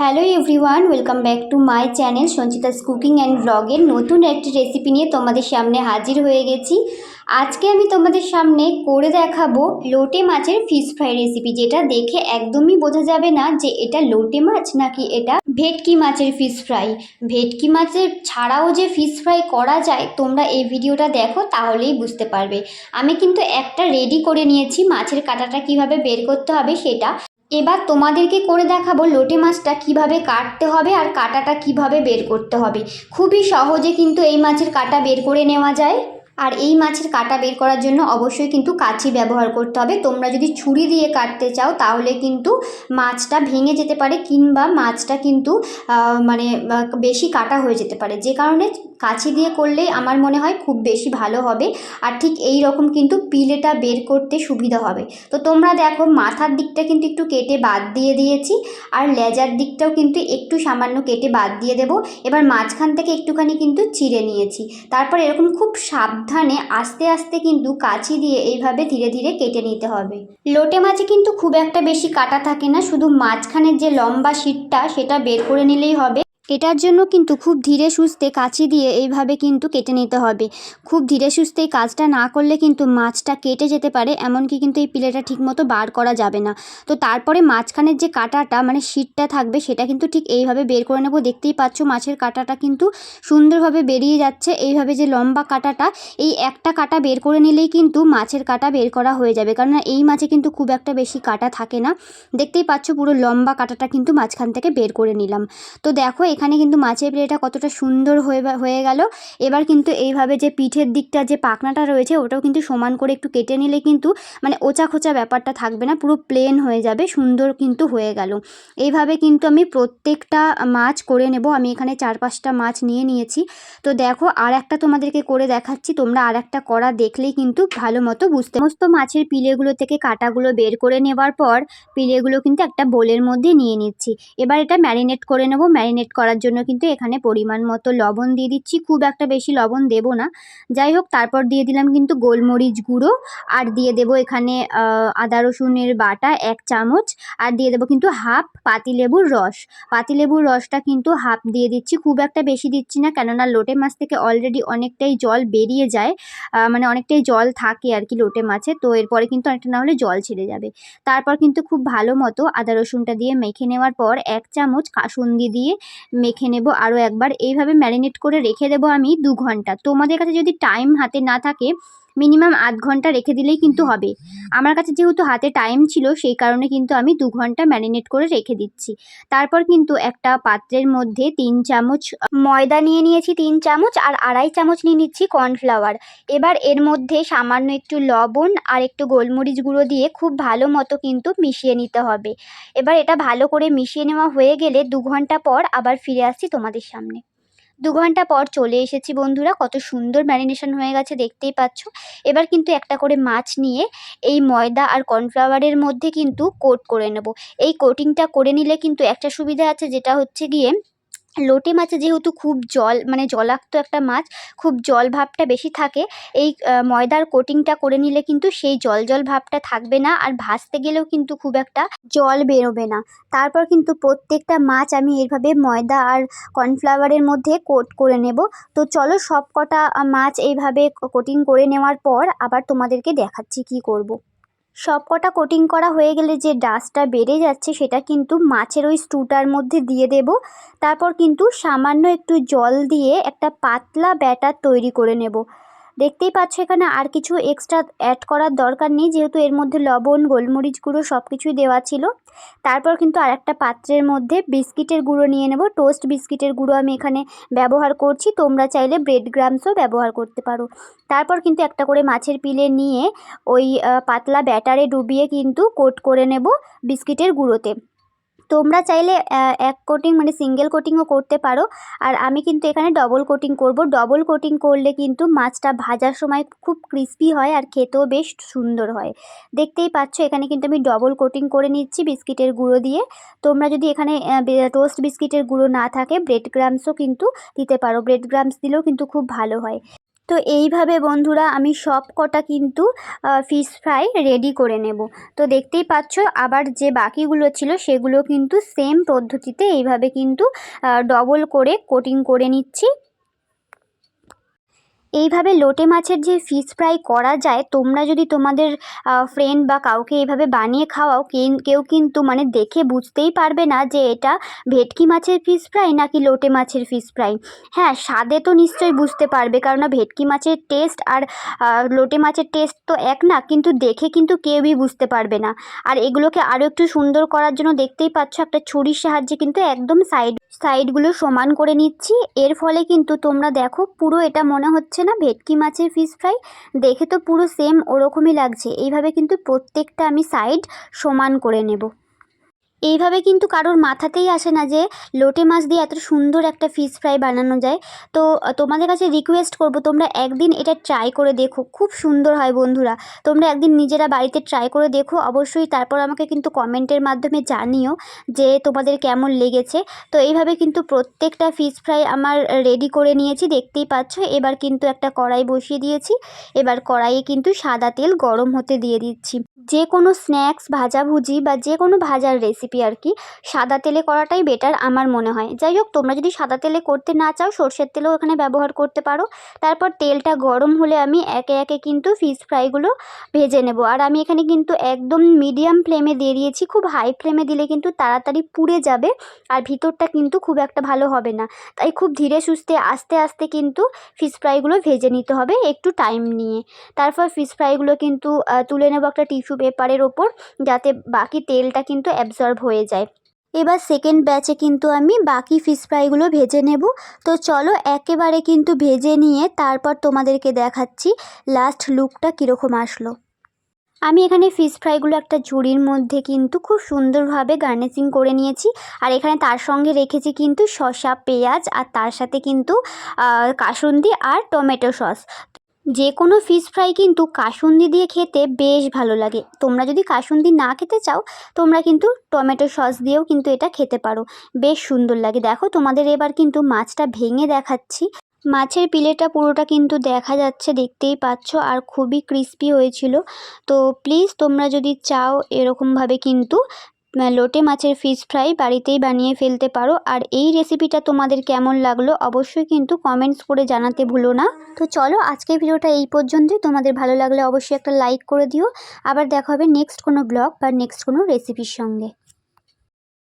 Hello everyone welcome back to my channel Sanchita's cooking and ব্লগের নতুন একটি recipe নিয়ে তোমাদের সামনে হাজির হয়ে গেছি। আজকে আমি তোমাদের সামনে করে দেখাবো লোটে মাছের ফিশ ফ্রাই রেসিপি যেটা দেখে একদমই বোঝা যাবে না যে এটা লোটে মাছ নাকি এটা ভেটকি মাছের ফিশ ফ্রাই ভেটকি মাছের ছাড়াও যে ফিশ ফ্রাই করা যায়, তোমরা এই ভিডিওটা দেখো, তাহলেই বুঝতে পারবে। আমি কিন্তু একটা রেডি করে নিয়েছি, মাছের কাঁটাটা কীভাবে বের করতে হবে সেটা। এবার তোমাদেরকে করে দেখাবো লোটে মাছটা কীভাবে কাটতে হবে আর কাটাটা কীভাবে বের করতে হবে। খুবই সহজে কিন্তু এই মাছের কাটা বের করে নেওয়া যায়। আর এই মাছের কাটা বের করার জন্য অবশ্যই কিন্তু কাঁচি ব্যবহার করতে হবে। তোমরা যদি ছুরি দিয়ে কাটতে চাও, তাহলে কিন্তু মাছটা ভেঙে যেতে পারে কিংবা মাছটা কিন্তু মানে বেশি কাটা হয়ে যেতে পারে। যে কারণে কাঁচি দিয়ে করলেই আমার মনে হয় খুব বেশি ভালো হবে। আর ঠিক এই রকম কিন্তু পিলেটা বের করতে সুবিধা হবে। তো তোমরা দেখো মাথার দিকটা কিন্তু একটু কেটে বাদ দিয়ে দিয়েছি। আর লেজার দিকটাও কিন্তু একটু সামান্য কেটে বাদ দিয়ে দেবো। এবার মাঝখান থেকে একটুখানি কিন্তু চিড়ে নিয়েছি। তারপর এরকম খুব সাবধানে আস্তে আস্তে কিন্তু কাঁচি দিয়ে এইভাবে ধীরে ধীরে কেটে নিতে হবে। লোটে মাছে কিন্তু খুব একটা বেশি কাটা থাকে না। শুধু মাঝখানের যে লম্বা শিটটা সেটা বের করে নিলেই হবে। এটার জন্য কিন্তু খুব ধীরে সুস্থে কাঁচি দিয়ে এইভাবে কিন্তু কেটে নিতে হবে। খুব ধীরে সুস্থে কাজটা না করলে কিন্তু মাছটা কেটে যেতে পারে, এমনকি কিন্তু এই পিলেটা ঠিকমতো বার করা যাবে না। তো তারপরে মাঝখানের যে কাঁটাটা মানে শিটটা থাকবে, সেটা কিন্তু ঠিক এইভাবে বের করে নেব। দেখতেই পাচ্ছ মাছের কাঁটাটা কিন্তু সুন্দরভাবে বেরিয়ে যাচ্ছে। এইভাবে যে লম্বা কাঁটাটা, এই একটা কাঁটা বের করে নিলেই কিন্তু মাছের কাঁটা বের করা হয়ে যাবে। কারণ এই মাছে কিন্তু খুব একটা বেশি কাঁটা থাকে না। দেখতেই পাচ্ছ পুরো লম্বা কাঁটাটা কিন্তু মাঝখান থেকে বের করে নিলাম। তো দেখো এখানে কিন্তু মাছের প্লেটা কতটা সুন্দর হয়ে হয়ে গেল। এবার কিন্তু এইভাবে যে পিঠের দিকটা যে পাখনাটা রয়েছে, ওটাও কিন্তু সমান করে একটু কেটে নিলে কিন্তু মানে ওচা খোঁচা ব্যাপারটা থাকবে না, পুরো প্লেন হয়ে যাবে, সুন্দর কিন্তু হয়ে গেল। এইভাবে কিন্তু আমি প্রত্যেকটা মাছ করে নেব। আমি এখানে চার পাঁচটা মাছ নিয়ে নিয়েছি। তো দেখো আর একটা তোমাদেরকে করে দেখাচ্ছি। তোমরা আর একটা করা দেখলেই কিন্তু ভালো মতো বুঝতে সমস্ত মাছের পিলেগুলো থেকে কাঁটাগুলো বের করে নেবার পর পিলেগুলো কিন্তু একটা বোলের মধ্যে নিয়ে নিচ্ছি। এবার এটা ম্যারিনেট করে নেব। ম্যারিনেট করার জন্য কিন্তু এখানে পরিমাণ মতো লবণ দিয়ে দিচ্ছি। খুব একটা বেশি লবণ দেব না। যাই হোক, তারপর দিয়ে দিলাম কিন্তু গোলমরিচ গুঁড়ো। আর দিয়ে দেব এখানে আদা রসুনের বাটা এক চামচ। আর দিয়ে দেবো কিন্তু হাফ পাতিলেবুর রস। পাতিলেবুর রসটা কিন্তু হাফ দিয়ে দিচ্ছি। খুব একটা বেশি দিচ্ছি না, কেননা লোটে মাছ থেকে অলরেডি অনেকটাই জল বেরিয়ে যায়। মানে অনেকটাই জল থাকে আর কি লোটে মাছে। তো এরপরে কিন্তু অনেকটা না হলে জল ছেড়ে যাবে। তারপর কিন্তু খুব ভালো মতো আদা রসুনটা দিয়ে মেখে নেওয়ার পর এক চামচ কাসুন্দি দিয়ে মেখে নেব আরও একবার। এইভাবে ম্যারিনেট করে রেখে দেবো আমি দু ঘণ্টা। তোমাদের কাছে যদি টাইম হাতে না থাকে মিনিমাম আধ ঘণ্টা রেখে দিলেই কিন্তু হবে। আমার কাছে যেহেতু হাতে টাইম ছিল, সেই কারণে কিন্তু আমি দু ঘণ্টা ম্যারিনেট করে রেখে দিচ্ছি। তারপর কিন্তু একটা পাত্রের মধ্যে তিন চামচ ময়দা নিয়ে নিয়েছি তিন চামচ আর আড়াই চামচ নিয়ে নিচ্ছি কর্নফ্লাওয়ার এবার এর মধ্যে সামান্য একটু লবণ আর একটু গোলমরিচ গুঁড়ো দিয়ে খুব ভালো মতো কিন্তু মিশিয়ে নিতে হবে। এবার এটা ভালো করে মিশিয়ে নেওয়া হয়ে গেলে দু ঘণ্টা পর আবার ফিরে আসছি তোমাদের সামনে। দু ঘণ্টা পর চলে এসেছি বন্ধুরা। কত সুন্দর ম্যারিনেশন হয়ে গেছে, দেখতেই পাচ্ছ। এবার কিন্তু একটা করে মাছ নিয়ে এই ময়দা আর কর্নফ্লাওয়ারের মধ্যে কিন্তু কোট করে নেব। এই কোটিংটা করে নিলে কিন্তু একটা সুবিধা আছে, যেটা হচ্ছে গিয়ে লোটে মাছে যেহেতু খুব জল মানে জলাক্ত একটা মাছ, খুব জল ভাবটা বেশি থাকে, এই ময়দার কোটিংটা করে নিলে কিন্তু সেই জল জল ভাবটা থাকবে না আর ভাজতে গেলেও কিন্তু খুব একটা জল বেরোবে না তারপর কিন্তু প্রত্যেকটা মাছ আমি এইভাবে ময়দা আর কর্নফ্লাওয়ারের মধ্যে কোট করে নেব তো চলো সব কটা মাছ এইভাবে কোটিং করে নেওয়ার পর আবার তোমাদেরকে দেখাচ্ছি কি করব। সব কটা কোটিং করা হয়ে গেলে যে ডাস্টটা বেড়ে যাচ্ছে সেটা কিন্তু মাছের ওই স্টুটার মধ্যে দিয়ে দেব। তারপর কিন্তু সামান্য একটু জল দিয়ে একটা পাতলা ব্যাটার তৈরি করে নেব। দেখতেই পাচ্ছ এখানে আর কিছু এক্সট্রা অ্যাড করার দরকার নেই, যেহেতু এর মধ্যে লবণ, গোলমরিচ গুঁড়ো সব কিছুই দেওয়া ছিল। তারপর কিন্তু আর একটা পাত্রের মধ্যে বিস্কিটের গুঁড়ো নিয়ে নেব। টোস্ট বিস্কিটের গুঁড়ো আমি এখানে ব্যবহার করছি, তোমরা চাইলে ব্রেড গ্রামসও ব্যবহার করতে পারো। তারপর কিন্তু একটা করে মাছের পিলে নিয়ে ওই পাতলা ব্যাটারে ডুবিয়ে কিন্তু কোট করে নেব বিস্কিটের গুঁড়োতে। তোমরা চাইলে এক কোটিং মানে সিঙ্গেল কোটিংও করতে পারো। আর আমি কিন্তু এখানে ডবল কোটিং করব। ডবল কোটিং করলে কিন্তু মাছটা ভাজার সময় খুব ক্রিস্পি হয় আর খেতেও বেশ সুন্দর হয়। দেখতেই পাচ্ছ, এখানে কিন্তু আমি ডবল কোটিং করে নিচ্ছি বিস্কিটের গুঁড়ো দিয়ে। তোমরা যদি এখানে টোস্ট বিস্কিটের গুঁড়ো না থাকে ব্রেড গ্রামসও কিন্তু দিতে পারো। ব্রেড গ্রামস দিলেও কিন্তু খুব ভালো হয়। তো এইভাবে বন্ধুরা আমি সব কটা কিন্তু ফিশ ফ্রাই রেডি করে নেব। তো দেখতেই পাচ্ছ, আবার যে বাকিগুলো ছিল সেগুলো কিন্তু সেম পদ্ধতিতে এইভাবে কিন্তু ডবল করে কোটিং করে নিচ্ছি। এইভাবে লোটে মাছের যে ফিশ ফ্রাই করা যায়, তোমরা যদি তোমাদের ফ্রেন্ড বা কাউকে এইভাবে বানিয়ে খাওয়াও কেউ কিন্তু মানে দেখে বুঝতেই পারবে না যে এটা ভেটকি মাছের ফিশ ফ্রাই নাকি লোটে মাছের ফিশ ফ্রাই হ্যাঁ স্বাদে তো নিশ্চয়ই বুঝতে পারবে কারণ ভেটকি মাছের টেস্ট আর লোটে মাছের টেস্ট তো এক না, কিন্তু দেখে কিন্তু কেউই বুঝতে পারবে না। আর এগুলোকে আরও একটু সুন্দর করার জন্য দেখতেই পাচ্ছ, একটা ছুরির সাহায্যে কিন্তু একদম সাইড সাইডগুলো সমান করে নিচ্ছি। এর ফলে কিন্তু তোমরা দেখো, পুরো এটা মনে হচ্ছে না? ভেটকি মাছের ফিশ ফ্রাই দেখে তো পুরো সেম ওরকমই লাগছে। এইভাবে কিন্তু প্রত্যেকটা আমি সাইড সমান করে নেব। এইভাবে কিন্তু কারোর মাথাতেই আসে না যে লোটে মাছ দিয়ে এত সুন্দর একটা ফিশ ফ্রাই বানানো যায়। তো, তোমাদের কাছে রিকোয়েস্ট করব, তোমরা একদিন এটা ট্রাই করে দেখো। খুব সুন্দর হয় বন্ধুরা। তোমরা একদিন নিজেরা বাড়িতে ট্রাই করে দেখো। অবশ্যই তারপর আমাকে কিন্তু কমেন্টের মাধ্যমে জানিও যে তোমাদের কেমন লেগেছে। তো, এইভাবে কিন্তু প্রত্যেকটা ফিশ ফ্রাই আমার রেডি করে নিয়েছি, দেখতেই পাচ্ছ। এবার কিন্তু একটা কড়াই বসিয়ে দিয়েছি। এবার কড়াইয়ে কিন্তু সাদা তেল গরম হতে দিয়ে দিচ্ছি। যে কোনো স্ন্যাক্স ভাজাভুজি বা যে কোনো ভাজার রেসিপি আর কি সাদা তেলে করাটাই বেটার আমার মনে হয়। যাই হোক, তোমরা যদি সাদা তেলে করতে না চাও, সর্ষের তেলও এখানে ব্যবহার করতে পারো। তারপর তেলটা গরম হলে আমি একে একে কিন্তু ফিশ ফ্রাইগুলো ভেজে নেব। আর আমি এখানে কিন্তু একদম মিডিয়াম ফ্লেমে দিয়ে দিয়েছি। খুব হাই ফ্লেমে দিলে কিন্তু তাড়াতাড়ি পুড়ে যাবে আর ভিতরটা কিন্তু খুব একটা ভালো হবে না। তাই খুব ধীরে সুস্থে, আস্তে আস্তে কিন্তু ফিশ ফ্রাইগুলো ভেজে নিতে হবে একটু টাইম নিয়ে। তারপর ফিশ ফ্রাইগুলো কিন্তু তুলে নেব একটা টিস্যু পেপারের ওপর। যাতে বাকি তেলটা কিন্তু অ্যাবজর্ব হয়ে যায়। এবার সেকেন্ড ব্যাচে কিন্তু আমি বাকি ফিশ ফ্রাইগুলো ভেজে নেব। তো চলো একেবারে কিন্তু ভেজে নিয়ে তারপর তোমাদেরকে দেখাচ্ছি লাস্ট লুকটা কীরকম আসলো। আমি এখানে ফিশ ফ্রাইগুলো একটা ঝুড়ির মধ্যে কিন্তু খুব সুন্দরভাবে গার্নিশিং করে নিয়েছি। আর এখানে তার সঙ্গে রেখেছি কিন্তু শসা, পেঁয়াজ আর তার সাথে কিন্তু কাসুন্দি আর টমেটো সস। যে কোনো ফিশ ফ্রাই কিন্তু কাসুন্দি দিয়ে খেতে বেশ ভালো লাগে। তোমরা যদি কাসুন্দি না খেতে চাও, তোমরা কিন্তু টমেটো সস দিয়েও কিন্তু এটা খেতে পারো। বেশ সুন্দর লাগে। দেখো, তোমাদের এবার কিন্তু মাছটা ভেঙে দেখাচ্ছি। মাছের পিলেটা পুরোটা কিন্তু দেখা যাচ্ছে, দেখতেই পাচ্ছ, আর খুবই ক্রিস্পি হয়েছিল। তো প্লিজ তোমরা যদি চাও, এরকমভাবে কিন্তু লোটে মাছের ফিশ ফ্রাই বাড়িতেই বানিয়ে ফেলতে পারো। আর এই রেসিপিটা তোমাদের কেমন লাগল অবশ্যই কিন্তু কমেন্টস করে জানাতে ভুলো না। তো চলো, আজকের ভিডিওটা এই পর্যন্তই। তোমাদের ভালো লাগলে অবশ্যই একটা লাইক করে দিও। আবার দেখা হবে নেক্সট কোনো ব্লগ বা নেক্সট কোনো রেসিপির সঙ্গে।